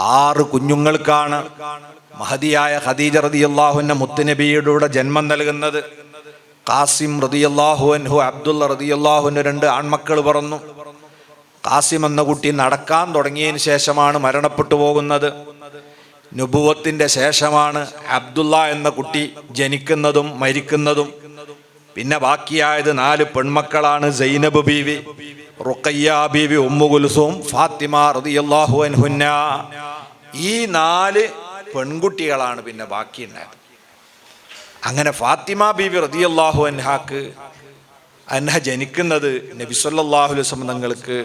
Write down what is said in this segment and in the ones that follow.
ആറ് കുഞ്ഞുങ്ങൾക്കാണ് മഹതിയായ ഖദീജ റതിയല്ലാഹുവിന്റെ മുത്തുനബിയുടെ ജന്മം നൽകുന്നത്. കാസിം റതിയല്ലാഹു അൻഹു അബ്ദുള്ള റതിയല്ലാഹുവിന് രണ്ട് ആൺമക്കൾ പറന്നു. കാസിം എന്ന കുട്ടി നടക്കാൻ തുടങ്ങിയതിന് ശേഷമാണ് മരണപ്പെട്ടു പോകുന്നത്. നുബുവത്തിന്റെ ശേഷമാണ് അബ്ദുള്ള എന്ന കുട്ടി ജനിക്കുന്നതും മരിക്കുന്നതും. പിന്നെ ബാക്കിയായത് നാല് പെൺമക്കളാണ് സൈനബ് ബീവി റുക്കയ്യ ബീവി ഉമ്മു കുൽസും ഫാത്തിമ റളിയല്ലാഹു അൻഹുന്ന. ഈ നാല് പെൺകുട്ടികളാണ് പിന്നെ ബാക്കിയുണ്ടായത്. അങ്ങനെ ഫാത്തിമ ബീവി റതിയല്ലാഹു അൻഹാക്ക് അൻഹ ജനിക്കുന്നത് നബി സല്ലല്ലാഹു അലൈഹി വസല്ലം തങ്ങൾക്ക്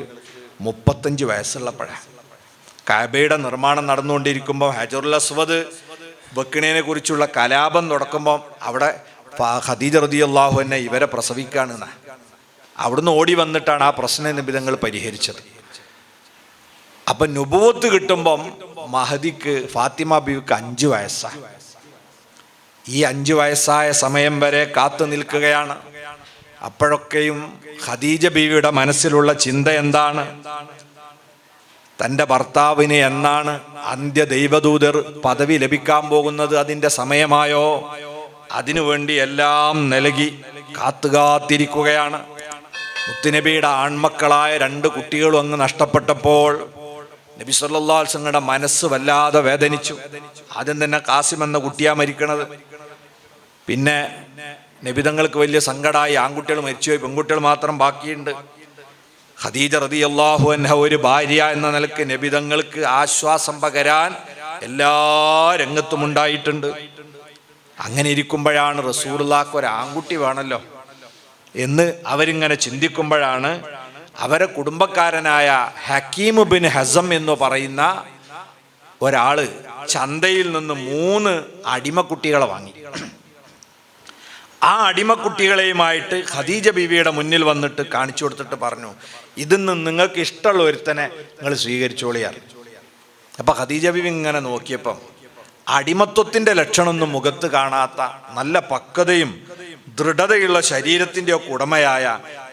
മുപ്പത്തഞ്ച് വയസ്സുള്ളപ്പോഴാണ് കാബയുടെ നിർമ്മാണം നടന്നുകൊണ്ടിരിക്കുമ്പോൾ ഹജറുൽ അസ്വദ് വെക്കണേനെ കുറിച്ചുള്ള കലാപം തുടക്കുമ്പോൾ അവിടെ ഖദീജ അള്ളാഹു എന്നെ ഇവരെ പ്രസവിക്കാണ് എന്നാ. അവിടുന്ന് ഓടി വന്നിട്ടാണ് ആ പ്രശ്ന നിബിധങ്ങൾ പരിഹരിച്ചത്. അപ്പം നുപുവത്ത് കിട്ടുമ്പം മഹദിക്ക് ഫാത്തിമ ബീവിക്ക് അഞ്ച് വയസ്സാണ് ഈ അഞ്ച് വയസ്സായ സമയം വരെ കാത്തു നിൽക്കുകയാണ്. അപ്പോഴൊക്കെയും ഖദീജ ബീവിയുടെ മനസ്സിലുള്ള ചിന്ത എന്താണ്? തന്റെ ഭർത്താവിന് എന്നാണ് അന്ത്യ ദൈവദൂതർ പദവി ലഭിക്കാൻ പോകുന്നത് അതിന്റെ സമയമായോ? അതിനുവേണ്ടി എല്ലാം നൽകി കാത്തുകാത്തിരിക്കുകയാണ്. മുത്തുനബിയുടെ ആൺമക്കളായ രണ്ട് കുട്ടികളും അങ്ങ് നഷ്ടപ്പെട്ടപ്പോൾ നബി സല്ലാസങ്ങളുടെ മനസ്സ് വല്ലാതെ വേദനിച്ചു. ആദ്യം തന്നെ കാസിം എന്ന കുട്ടിയാ മരിക്കണത്. പിന്നെ നബിതങ്ങൾക്ക് വലിയ സങ്കടമായി ആൺകുട്ടികൾ മരിച്ചുപോയി പെൺകുട്ടികൾ മാത്രം ബാക്കിയുണ്ട്. ഖദീജ റതി അള്ളാഹു അൻഹ ഒരു ഭാര്യ എന്ന നിലയ്ക്ക് നബിതങ്ങൾക്ക് ആശ്വാസം പകരാൻ എല്ലാ രംഗത്തും ഉണ്ടായിട്ടുണ്ട്. അങ്ങനെ ഇരിക്കുമ്പോഴാണ് റസൂർലാക്ക് ഒരു ആൺകുട്ടി വേണമല്ലോ എന്ന് അവരിങ്ങനെ ചിന്തിക്കുമ്പോഴാണ് അവരെ കുടുംബക്കാരനായ ഹക്കീം ബിൻ ഹസം എന്ന് പറയുന്ന ഒരാൾ ചന്തയിൽ നിന്ന് മൂന്ന് അടിമക്കുട്ടികളെ വാങ്ങി. ആ അടിമക്കുട്ടികളെയുമായിട്ട് ഖദീജ ബീവിയുടെ മുന്നിൽ വന്നിട്ട് കാണിച്ചു കൊടുത്തിട്ട് പറഞ്ഞു ഇതിന്ന് നിങ്ങൾക്ക് ഇഷ്ടമുള്ള ഒരുത്തനെ നിങ്ങൾ സ്വീകരിച്ചോളിയാൽ അപ്പൊ ഖദീജ ബീവി ഇങ്ങനെ നോക്കിയപ്പം അടിമത്വത്തിന്റെ ലക്ഷണമൊന്നും മുഖത്ത് കാണാത്ത നല്ല പക്വതയും ദൃഢതയുള്ള ശരീരത്തിന്റെ ഒക്കെ ഉടമയായ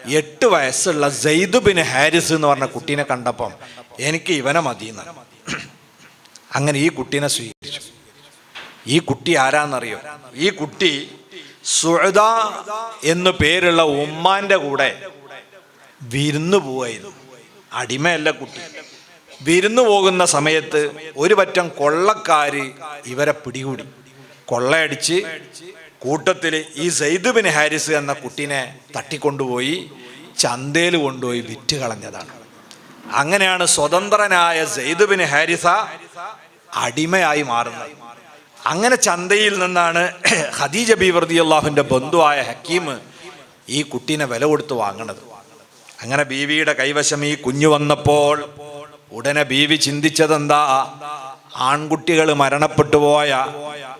എട്ട് വയസ്സുള്ള സെയ്ദ് ബിൻ ഹാരിസ് എന്ന് പറഞ്ഞ കുട്ടീനെ കണ്ടപ്പം എനിക്ക് ഇവനെ മതിയെന്ന്. അങ്ങനെ ഈ കുട്ടീനെ സ്വീകരിച്ചു. ഈ കുട്ടി ആരാന്നറിയോ? ഈ കുട്ടി സുഹദ എന്നു പേരുള്ള ഉമ്മാന്റെ കൂടെ വിരുന്നു പോവായിരുന്നു. അടിമയല്ല കുട്ടി. വിരുന്നു പോകുന്ന സമയത്ത് ഒരു പറ്റം കൊള്ളക്കാര് ഇവരെ പിടികൂടി. കൊള്ളയടിച്ച് കൂട്ടത്തിൽ ഈ സെയ്ദ് ബിൻ ഹാരിസ് എന്ന കുട്ടീനെ തട്ടിക്കൊണ്ടുപോയി ചന്തയിൽ കൊണ്ടുപോയി വിറ്റ് കളഞ്ഞതാണ്. അങ്ങനെയാണ് സ്വതന്ത്രനായ സെയ്ദ് ബിൻ ഹാരിസ അടിമയായി മാറുന്നത്. അങ്ങനെ ചന്തയിൽ നിന്നാണ് ഖദീജ ബീവർദി അള്ളാഹുവിന്റെ ബന്ധുവായ ഹക്കീം ഈ കുട്ടീനെ വില കൊടുത്ത് വാങ്ങണത്. അങ്ങനെ ബീവിയുടെ കൈവശം ഈ കുഞ്ഞു വന്നപ്പോൾ ഉടനെ ബീവി ചിന്തിച്ചതെന്താ? ആൺകുട്ടികൾ മരണപ്പെട്ടു പോയ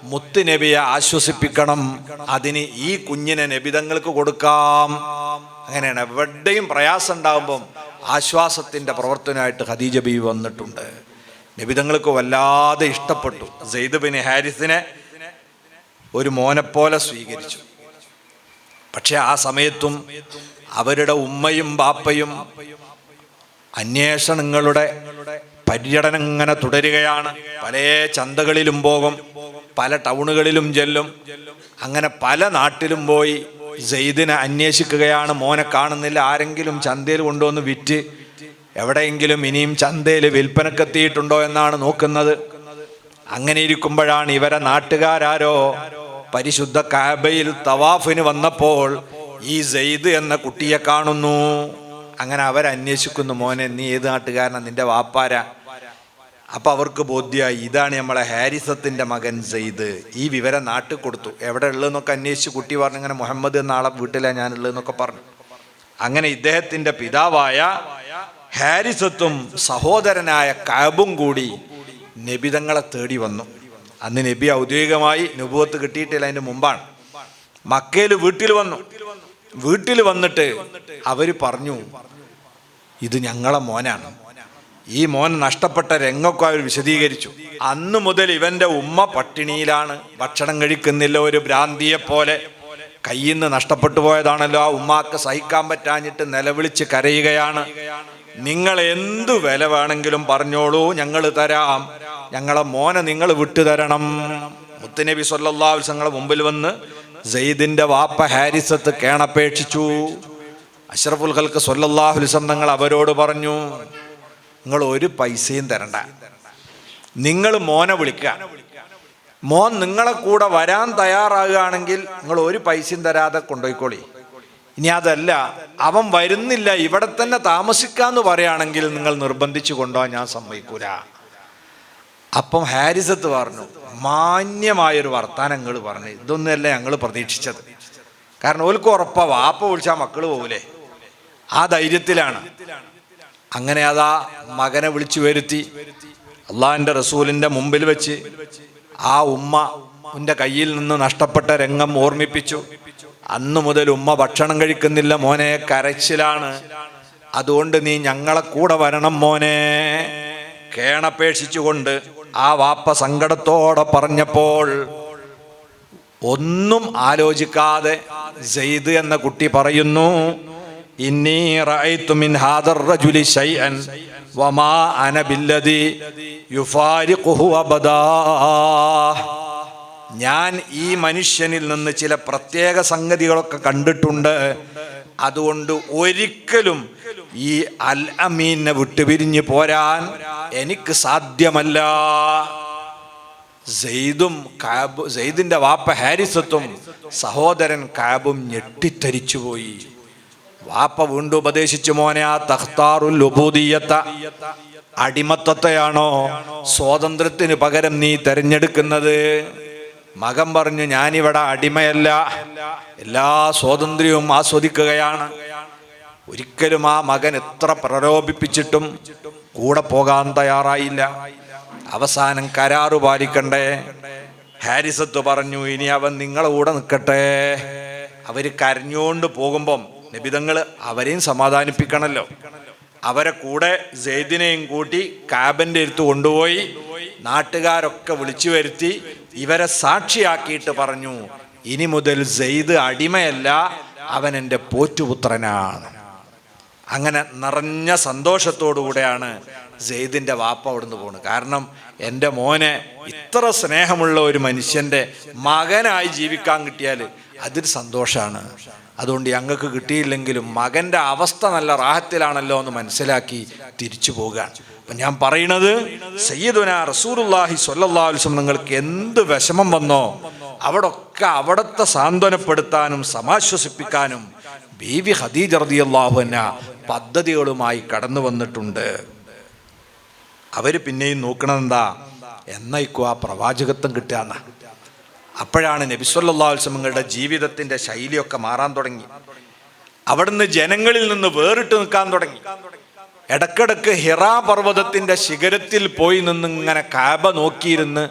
മുത്ത് നബിയെ ആശ്വസിപ്പിക്കണം. അതിന് ഈ കുഞ്ഞിനെ നബിതങ്ങൾക്ക് കൊടുക്കാം. അങ്ങനെയാണ് എവിടെയും പ്രയാസം ഉണ്ടാകുമ്പം ആശ്വാസത്തിന്റെ പ്രവർത്തനമായിട്ട് ഖദീജ ബീവി വന്നിട്ടുണ്ട്. നബിതങ്ങൾക്ക് വല്ലാതെ ഇഷ്ടപ്പെട്ടു. സെയ്ദ് ബിൻ ഹാരിസിനെ ഒരു മോനെപ്പോലെ സ്വീകരിച്ചു. പക്ഷെ ആ സമയത്തും അവരുടെ ഉമ്മയും ബാപ്പയും അന്വേഷണങ്ങളുടെ പര്യടനം ഇങ്ങനെ തുടരുകയാണ്. പല ചന്തകളിലും പോകും. പല ടൗണുകളിലും ചെല്ലും. അങ്ങനെ പല നാട്ടിലും പോയി സെയ്ദിനെ അന്വേഷിക്കുകയാണ്. മോനെ കാണുന്നില്ല. ആരെങ്കിലും ചന്തയിൽ കൊണ്ടുവന്ന് വിറ്റ് എവിടെയെങ്കിലും ഇനിയും ചന്തയിൽ വിൽപ്പനക്കെത്തിയിട്ടുണ്ടോ എന്നാണ് നോക്കുന്നത്. അങ്ങനെ ഇരിക്കുമ്പോഴാണ് ഇവരെ നാട്ടുകാരാരോ പരിശുദ്ധ കാബയിൽ തവാഫിന് വന്നപ്പോൾ ഈ സെയ്ദ് എന്ന കുട്ടിയെ കാണുന്നു. അങ്ങനെ അവരന്വേഷിക്കുന്നു മോനെ നീ ഏത് നാട്ടുകാരനാ? നിന്റെ വാപ്പാര? അപ്പൊ അവർക്ക് ബോധ്യമായി ഇതാണ് നമ്മളെ ഹാരിസത്തിന്റെ മകൻ സെയ്ദ്. ഈ വിവരം നാട്ടിൽ കൊടുത്തു. എവിടെ ഉള്ളതെന്നൊക്കെ അന്വേഷിച്ച് കുട്ടി പറഞ്ഞു ഇങ്ങനെ മുഹമ്മദ് എന്ന ആളെ വീട്ടിലാണ് ഞാനുള്ളതെന്നൊക്കെ പറഞ്ഞു. അങ്ങനെ ഇദ്ദേഹത്തിന്റെ പിതാവായ ഹാരിസത്തും സഹോദരനായ കാബും കൂടി നബിതങ്ങളെ തേടി വന്നു. അന്ന് നബി ഔദ്യോഗികമായി നുബുവത്ത് കിട്ടിയിട്ടില്ല അതിന്റെ മുമ്പാണ്. മക്കയിൽ വീട്ടിൽ വന്നു. വീട്ടിൽ വന്നിട്ട് അവർ പറഞ്ഞു ഇത് ഞങ്ങളെ മോനാണ്. ഈ മോൻ നഷ്ടപ്പെട്ട രംഗമൊക്കെ അവർ വിശദീകരിച്ചു. അന്നു മുതൽ ഇവന്റെ ഉമ്മ പട്ടിണിയിലാണ് ഭക്ഷണം കഴിക്കുന്നില്ല ഒരു ഭ്രാന്തിയെ പോലെ. കയ്യിൽ നിന്ന് നഷ്ടപ്പെട്ടു പോയതാണല്ലോ ആ ഉമ്മാക്ക് സഹിക്കാൻ പറ്റാഞ്ഞിട്ട് നിലവിളിച്ച് കരയുകയാണ്. നിങ്ങൾ എന്തു വില വേണമെങ്കിലും പറഞ്ഞോളൂ ഞങ്ങൾ തരാം. ഞങ്ങളെ മോനെ നിങ്ങൾ വിട്ടുതരണം മുത്തുനബി ഞങ്ങളെ മുമ്പിൽ വന്ന് സെയ്ദിന്റെ വാപ്പ ഹാരിസത്ത് കേണപേക്ഷിച്ചു. അഷ്റഫുൽ ഖൽക്ക് സല്ലല്ലാഹു തങ്ങൾ അവരോട് പറഞ്ഞു നിങ്ങൾ ഒരു പൈസയും തരണ്ട. നിങ്ങൾ മോനെ വിളിക്കുക മോൻ നിങ്ങളെ കൂടെ വരാൻ തയ്യാറാകുകയാണെങ്കിൽ നിങ്ങൾ ഒരു പൈസയും തരാതെ കൊണ്ടുപോയിക്കോളി. ഇനി അതല്ല അവൻ വരുന്നില്ല ഇവിടെ തന്നെ താമസിക്കാന്ന് പറയുകയാണെങ്കിൽ നിങ്ങൾ നിർബന്ധിച്ചു കൊണ്ടുപോകാൻ ഞാൻ സമ്മതിക്കൂല. അപ്പം ഹാരിസത്ത് പറഞ്ഞു മാന്യമായൊരു വർത്താനങ്ങൾ പറഞ്ഞു ഇതൊന്നുമല്ല ഞങ്ങൾ പ്രതീക്ഷിച്ചത്. കാരണം ഓൽക്ക് ഉറപ്പാ വാപ്പ വിളിച്ചാൽ മക്കൾ പോകൂലേ ആ ധൈര്യത്തിലാണ്. അങ്ങനെ അതാ മകനെ വിളിച്ചു വരുത്തി. അള്ളാഹിന്റെ റസൂലിന്റെ മുമ്പിൽ വെച്ച് ആ ഉമ്മ ഉമ്മന്റെ കയ്യിൽ നിന്ന് നഷ്ടപ്പെട്ട രംഗം ഓർമ്മിപ്പിച്ചു. അന്നു മുതൽ ഉമ്മ ഭക്ഷണം കഴിക്കുന്നില്ല മോനെ കരച്ചിലാണ്. അതുകൊണ്ട് നീ ഞങ്ങളെ കൂടെ വരണം മോനെ. കേണപേക്ഷിച്ചുകൊണ്ട് ആ വാപ്പ സങ്കടത്തോടെ പറഞ്ഞപ്പോൾ ഒന്നും ആലോചിക്കാതെ സെയ്ദ് എന്ന കുട്ടി പറയുന്നു ഞാൻ ഈ മനുഷ്യനിൽ നിന്ന് ചില പ്രത്യേക സംഗതികളൊക്കെ കണ്ടിട്ടുണ്ട്. അതുകൊണ്ട് ഒരിക്കലും ഈ അൽ അമീനെ വിട്ടുപിരിഞ്ഞു പോരാൻ എനിക്ക് സാധ്യമല്ല. സെയ്ദും കാബ് സെയ്ദിന്റെ വാപ്പ ഹാരിസത്തും സഹോദരൻ കാബും ഞെട്ടിത്തരിച്ചുപോയി. വാപ്പ വീണ്ടും ഉപദേശിച്ചു മോനെ ആ തഖ്താറുൽ ഉബൂദിയത്ത അടിമത്തത്തെയാണോ സ്വാതന്ത്ര്യത്തിന് പകരം നീ തെരഞ്ഞെടുക്കുന്നത്? മകൻ പറഞ്ഞു ഞാനിവിടെ അടിമയല്ല. എല്ലാ സ്വാതന്ത്ര്യവും ആസ്വദിക്കുകയാണ്. ഒരിക്കലും ആ മകൻ എത്ര പ്രലോഭിപ്പിച്ചിട്ടും കൂടെ പോകാൻ തയ്യാറായില്ല. അവസാനം കരാറു പാലിക്കണ്ടേ? ഹാരിസത്ത് പറഞ്ഞു ഇനി അവൻ നിങ്ങളുടെ കൂടെ നിൽക്കട്ടെ. അവർ കരഞ്ഞുകൊണ്ട് പോകുമ്പം നബിതങ്ങൾ അവരെയും സമാധാനിപ്പിക്കണമല്ലോ അവരെ കൂടെ സെയ്ദിനെയും കൂട്ടി കാബന്റെ അടുത്ത് കൊണ്ടുപോയി നാട്ടുകാരൊക്കെ വിളിച്ചു വരുത്തി ഇവരെ സാക്ഷിയാക്കിയിട്ട് പറഞ്ഞു ഇനി മുതൽ സെയ്ദ് അടിമയല്ല അവൻ എന്റെ പോറ്റുപുത്രനാണ്. അങ്ങനെ നിറഞ്ഞ സന്തോഷത്തോടുകൂടെയാണ് സെയ്ദിന്റെ വാപ്പ അവിടുന്ന് പോകുന്നത് കാരണം എന്റെ മോനെ ഇത്ര സ്നേഹമുള്ള ഒരു മനുഷ്യന്റെ മകനായി ജീവിക്കാൻ കിട്ടിയാൽ അതൊരു സന്തോഷമാണ്. അതുകൊണ്ട് ഞങ്ങൾക്ക് കിട്ടിയില്ലെങ്കിലും മകന്റെ അവസ്ഥ നല്ല റാഹത്തിലാണല്ലോ എന്ന് മനസ്സിലാക്കി തിരിച്ചു പോവുകയാണ്. അപ്പം ഞാൻ പറയുന്നത് സയ്യിദുന അലൈഹി വസല്ലം നിങ്ങൾക്ക് എന്ത് വിഷമം വന്നോ അവിടൊക്കെ അവിടത്തെ സാന്ത്വനപ്പെടുത്താനും സമാശ്വസിപ്പിക്കാനും ബീവി ഖദീജ റളിയല്ലാഹു അൻഹ പദ്ധതികളുമായി കടന്നു വന്നിട്ടുണ്ട്. അവർ പിന്നെയും നോക്കണത് എന്താ എന്നേക്കും ആ പ്രവാചകത്വം കിട്ടുക അപ്പോഴാണ് നബിസ്വല്ലാസ്ലമങ്ങളുടെ ജീവിതത്തിന്റെ ശൈലിയൊക്കെ മാറാൻ തുടങ്ങി. അവിടുന്ന് ജനങ്ങളിൽ നിന്ന് വേറിട്ട് നിൽക്കാൻ തുടങ്ങി. ഇടക്കിടക്ക് ഹിറാ പർവതത്തിന്റെ ശിഖരത്തിൽ പോയി നിന്ന് ഇങ്ങനെ കാബ നോക്കിയിരുന്ന്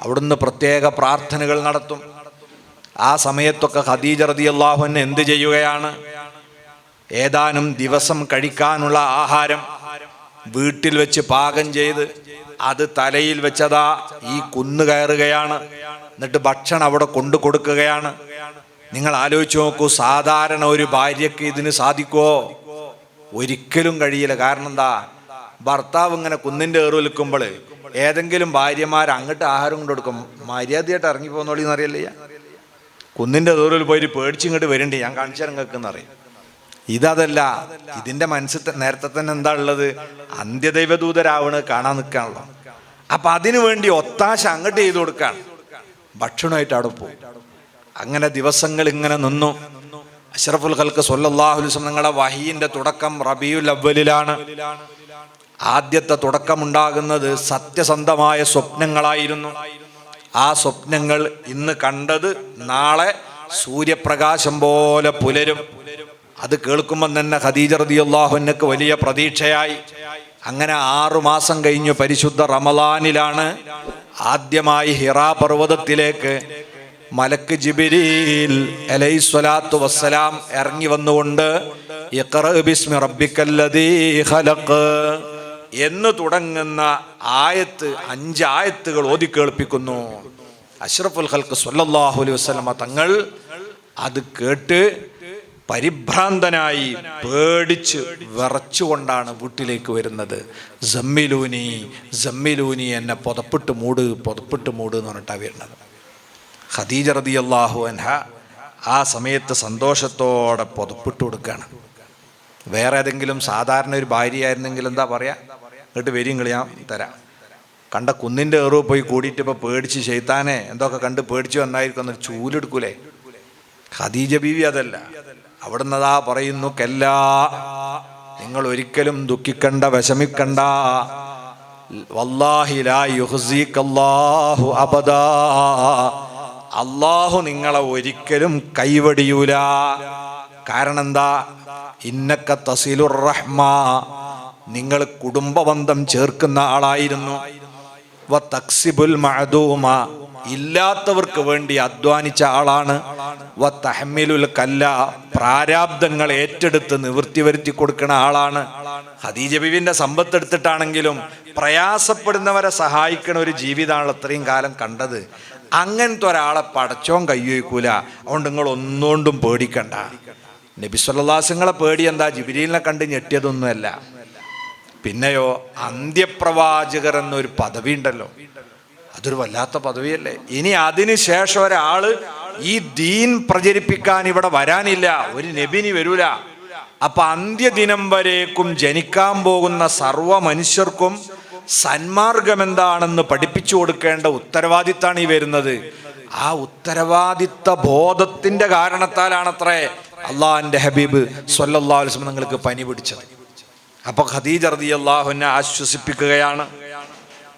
അവിടുന്ന് പ്രത്യേക പ്രാർത്ഥനകൾ നടത്തും. ആ സമയത്തൊക്കെ ഖദീജ റതി അള്ളാഹുവിന് എന്ത് ചെയ്യുകയാണ്? ഏതാനും ദിവസം കഴിക്കാനുള്ള ആഹാരം വീട്ടിൽ വെച്ച് പാകം ചെയ്ത് അത് തലയിൽ വെച്ചതാ ഈ കുന്നു കയറുകയാണ്. എന്നിട്ട് ഭക്ഷണം അവിടെ കൊണ്ടു കൊടുക്കുകയാണ്. നിങ്ങൾ ആലോചിച്ച് നോക്കൂ സാധാരണ ഒരു ഭാര്യയ്ക്ക് ഇതിന് സാധിക്കുമോ ഒരിക്കലും കഴിയില്ല. കാരണം എന്താ? ഭർത്താവ് ഇങ്ങനെ കുന്നിന്റെ ഏറ് വിൽക്കുമ്പോൾ ഏതെങ്കിലും ഭാര്യമാർ അങ്ങോട്ട് ആഹാരം കൊണ്ട് കൊടുക്കും. മര്യാദയായിട്ട് ഇറങ്ങി പോകുന്നോളി എന്നറിയല്ലേ? കുന്നിന്റെ ദൂരിൽ പോയിട്ട് പേടിച്ച് ഇങ്ങോട്ട് വരണ്ടേ? ഞാൻ കാണിച്ചാൽ നിങ്ങൾക്ക് എന്നറിയാം ഇതല്ല. ഇതിന്റെ മനസ്സിൽ നേരത്തെ തന്നെ എന്താ ഉള്ളത്? അന്ത്യദൈവദൂതരാവണ് കാണാൻ നിൽക്കാണല്ലോ. അപ്പൊ അതിനു വേണ്ടി ഒത്താശ അങ്ങോട്ട് ചെയ്തു കൊടുക്കാണ്. ഭക്ഷണമായിട്ട് അവിടെ പോകും. അങ്ങനെ ദിവസങ്ങൾ ഇങ്ങനെ നിന്നു. അഷറഫുൽ ഖൽക്ക് സൊല്ലാഹുലിസം നിങ്ങളുടെ വഹീന്റെ തുടക്കം റബിയുൽ അവലിലാണ് ആദ്യത്തെ തുടക്കമുണ്ടാകുന്നത് സത്യസന്ധമായ സ്വപ്നങ്ങളായിരുന്നു. ആ സ്വപ്നങ്ങൾ ഇന്ന് കണ്ടത് നാളെ സൂര്യപ്രകാശം പോലെ പുലരും. അത് കേൾക്കുമ്പോൾ തന്നെ ഖദീജ റദിയുള്ളാഹുനക്ക് വലിയ പ്രതീക്ഷയായി. അങ്ങനെ ആറു മാസം കഴിഞ്ഞു പരിശുദ്ധ റമലാനിലാണ് ആദ്യമായി ഹിറാ പർവതത്തിലേക്ക് മലക്ക് ജിബിരിൽ അലൈഹിസ്വലാത്തു വസ്സലാം ഇറങ്ങി വന്നുകൊണ്ട് ബിസ്മി ഖലഖ് എന്ന് തുടങ്ങുന്ന ആയത്ത് അഞ്ച് ആയത്തുകൾ ഓതി കേൾപ്പിക്കുന്നു. അഷ്റഫുൽ ഖൽക്ക് സല്ലല്ലാഹു അലൈഹി വസല്ലമ തങ്ങൾ അത് കേട്ട് പരിഭ്രാന്തനായി പേടിച്ച് വിറച്ചുകൊണ്ടാണ് വീട്ടിലേക്ക് വരുന്നത്. ജമ്മിലൂനി ജമ്മിലൂനി എന്നെ പുതപ്പിട്ട് മൂട് പുതപ്പിട്ട് മൂട് എന്ന് പറഞ്ഞിട്ടാണ് വരുന്നത്. ഖദീജ റതി അള്ളാഹു അൻഹ ആ സമയത്ത് സന്തോഷത്തോടെ പുതപ്പിട്ട് കൊടുക്കുകയാണ് വേറെ ഏതെങ്കിലും സാധാരണ ഒരു ഭാര്യയായിരുന്നെങ്കിൽ എന്താ പറയാ? എന്നിട്ട് വരും ഞാൻ തരാം. കണ്ട കുന്നിന്റെ ഏറുവ് പോയി കൂടിയിട്ട് ഇപ്പോൾ പേടിച്ച് ചെയ്താനെ എന്തൊക്കെ കണ്ട് പേടിച്ച് വന്നായിരിക്കും എന്നൊരു ചൂലെടുക്കൂലേ? ഖദീജ ബീവി അതല്ല. അവിടുന്ന് അതാ പറയുന്നു കല്ലാ നിങ്ങൾ ഒരിക്കലും ദുഃഖിക്കണ്ട വിഷമിക്കണ്ട. അള്ളാഹു നിങ്ങളെ ഒരിക്കലും കൈവടിയൂല. കാരണം എന്താ? ഇന്നക്ക തസിലുർ റഹ്മ നിങ്ങൾ കുടുംബബന്ധം ചേർക്കുന്ന ആളായിരുന്നു. തക്സിബുൽ മഅദൂമ. ഇല്ലാത്തവർക്ക് വേണ്ടി അധ്വാനിച്ച ആളാണ്. വ കല്ല. പ്രാരാബ്ദങ്ങൾ ഏറ്റെടുത്ത് നിവൃത്തി വരുത്തി കൊടുക്കുന്ന ആളാണ്. ഹദീജ ബിവിന്റെ സമ്പത്ത് എടുത്തിട്ടാണെങ്കിലും പ്രയാസപ്പെടുന്നവരെ സഹായിക്കണ ഒരു ജീവിതമാണ് അത്രയും കാലം കണ്ടത്. അങ്ങനത്തെ ഒരാളെ പടച്ചോൻ കയ്യൊയ്ക്കൂല അതുകൊണ്ട് നിങ്ങൾ ഒന്നുകൊണ്ടും പേടിക്കണ്ട. നബിസ്വല്ലാസങ്ങളെ പേടി എന്താ? ജിബിരിലിനെ കണ്ട് ഞെട്ടിയതൊന്നുമല്ല. പിന്നെയോ അന്ത്യപ്രവാചകർ എന്നൊരു പദവി ഉണ്ടല്ലോ അതൊരു വല്ലാത്ത പദവിയല്ലേ? ഇനി അതിന് ശേഷം ഒരാൾ ഈ ദീൻ പ്രചരിപ്പിക്കാൻ ഇവിടെ വരാനില്ല. ഒരു നബിനി വരൂല. അപ്പൊ അന്ത്യദിനം വരേക്കും ജനിക്കാൻ പോകുന്ന സർവ മനുഷ്യർക്കും സന്മാർഗം എന്താണെന്ന് പഠിപ്പിച്ചു കൊടുക്കേണ്ട ഉത്തരവാദിത്താണ് ഈ വരുന്നത്. ആ ഉത്തരവാദിത്ത ബോധത്തിന്റെ കാരണത്താലാണത്രേ അള്ളാഹിന്റെ ഹബീബ് സൊല്ലാ വസ്ലം നിങ്ങൾക്ക് പനി പിടിച്ചത്. അപ്പൊ ഖദീജ റതി അള്ളാഹുവിനെ ആശ്വസിപ്പിക്കുകയാണ്.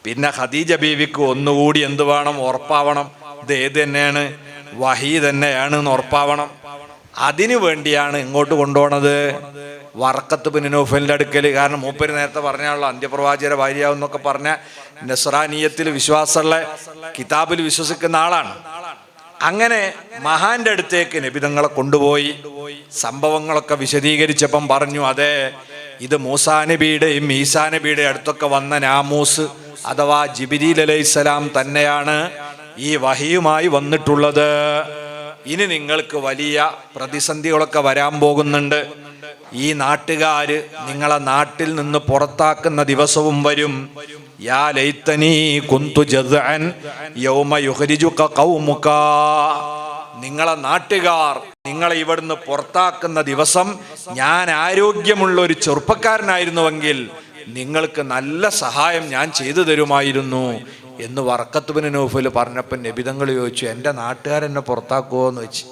പിന്നെ ഖദീജ ബീവിക്ക് ഒന്നുകൂടി എന്ത് വേണം? ഉറപ്പാവണം. ഇത് ഏത് തന്നെയാണ്? വഹി തന്നെയാണ് എന്ന് ഉറപ്പാവണം. അതിനു വേണ്ടിയാണ് ഇങ്ങോട്ട് കൊണ്ടുപോണത്. വറക്കത്ത് ബിനോഫലിന്റെ അടുക്കൽ കാരണം മൂപ്പര് നേരത്തെ പറഞ്ഞാണല്ലോ അന്ത്യപ്രവാചകരെ ഭാര്യയാവെന്നൊക്കെ പറഞ്ഞ നസ്രാനീയത്തിൽ വിശ്വാസമുള്ള കിതാബിൽ വിശ്വസിക്കുന്ന ആളാണ്. അങ്ങനെ മഹാന്റെ അടുത്തേക്ക് നബിതങ്ങളെ കൊണ്ടുപോയി. സംഭവങ്ങളൊക്കെ വിശദീകരിച്ചപ്പം പറഞ്ഞു അതെ ഇത് മൂസാ നബിയുടെയും ഈസാ നബിയുടെ അടുത്തൊക്കെ വന്ന നാമൂസ് അഥവാ ജിബിരിൽ അലൈഹിസ്സലാം തന്നെയാണ് ഈ വഹിയുമായി വന്നിട്ടുള്ളത്. ഇനി നിങ്ങൾക്ക് വലിയ പ്രതിസന്ധികളൊക്കെ വരാൻ പോകുന്നുണ്ട്. ഈ നാട്ടുകാര് നിങ്ങളെ നാട്ടിൽ നിന്ന് പുറത്താക്കുന്ന ദിവസവും വരും. യാ കുന്തു യൗമ ഖൗമുക. നിങ്ങളെ നാട്ടുകാർ നിങ്ങളെ ഇവിടുന്ന് പുറത്താക്കുന്ന ദിവസം ഞാൻ ആരോഗ്യമുള്ള ഒരു ചെറുപ്പക്കാരനായിരുന്നുവെങ്കിൽ നിങ്ങൾക്ക് നല്ല സഹായം ഞാൻ ചെയ്തു തരുമായിരുന്നു എന്ന് വർക്കത്തുബിന് നൗഫൽ പറഞ്ഞപ്പോൾ നബിതങ്ങൾ ചോദിച്ചു എന്റെ നാട്ടുകാരെന്നെ പുറത്താക്കുമോ എന്ന് വെച്ച്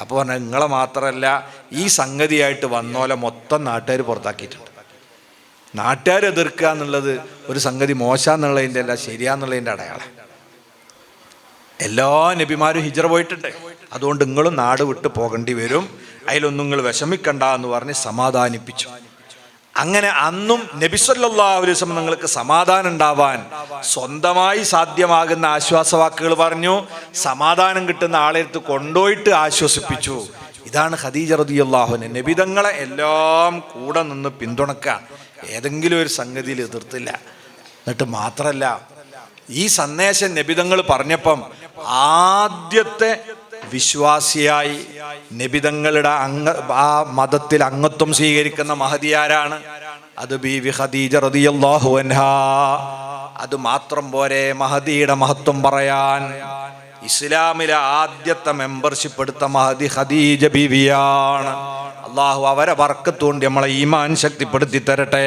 അപ്പോൾ പറഞ്ഞാൽ നിങ്ങളെ മാത്രമല്ല ഈ സംഗതിയായിട്ട് വന്നോലെ മൊത്തം നാട്ടുകാർ പുറത്താക്കിയിട്ടുണ്ട്. നാട്ടുകാർ എതിർക്കുക എന്നുള്ളത് ഒരു സംഗതി മോശമെന്നുള്ളതിന്റെ അല്ല ശരിയാന്നുള്ളതിന്റെ അടയാളം. എല്ലാ നബിമാരും ഹിജറ പോയിട്ടുണ്ട്. അതുകൊണ്ട് നിങ്ങളും നാട് വിട്ട് പോകേണ്ടി വരും. അതിലൊന്നും നിങ്ങൾ വിഷമിക്കണ്ട എന്ന് പറഞ്ഞ് സമാധാനിപ്പിച്ചു. അങ്ങനെ അന്നും നബിസ്വല്ലാ അലൈവം നിങ്ങൾക്ക് സമാധാനം ഉണ്ടാവാൻ സ്വന്തമായി സാധ്യമാകുന്ന ആശ്വാസവാക്കുകൾ പറഞ്ഞു. സമാധാനം കിട്ടുന്ന ആളെ അടുത്ത് കൊണ്ടുപോയിട്ട് ആശ്വസിപ്പിച്ചു. ഇതാണ് ഖദീജ റതിയല്ലാഹുന് നബിതങ്ങളെ എല്ലാം കൂടെ നിന്ന് പിന്തുണക്കാൻ ഏതെങ്കിലും ഒരു സംഗതിയിൽ എതിർത്തില്ല. എന്നിട്ട് മാത്രല്ല ഈ സന്ദേശം നബിതങ്ങൾ പറഞ്ഞപ്പം ആദ്യത്തെ വിശ്വാസിയായി നബിതങ്ങളുടെ അംഗ ആ മതത്തിൽ അംഗത്വം സ്വീകരിക്കുന്ന മഹതിയാരാണ്? അത് ബീവി ഖദീജ റളിയല്ലാഹു അൻഹാ. അത് മാത്രം പോരെ മഹദിയുടെ മഹത്വം പറയാൻ. ഇസ്ലാമിലെ ആദ്യത്തെ മെമ്പർഷിപ്പ് എടുത്ത മഹദി ഖദീജ ബീവിയാണ്. അള്ളാഹു അവരെ വർക്കത്തുകൊണ്ട് നമ്മളെ ഈമാൻ ശക്തിപ്പെടുത്തി തരട്ടെ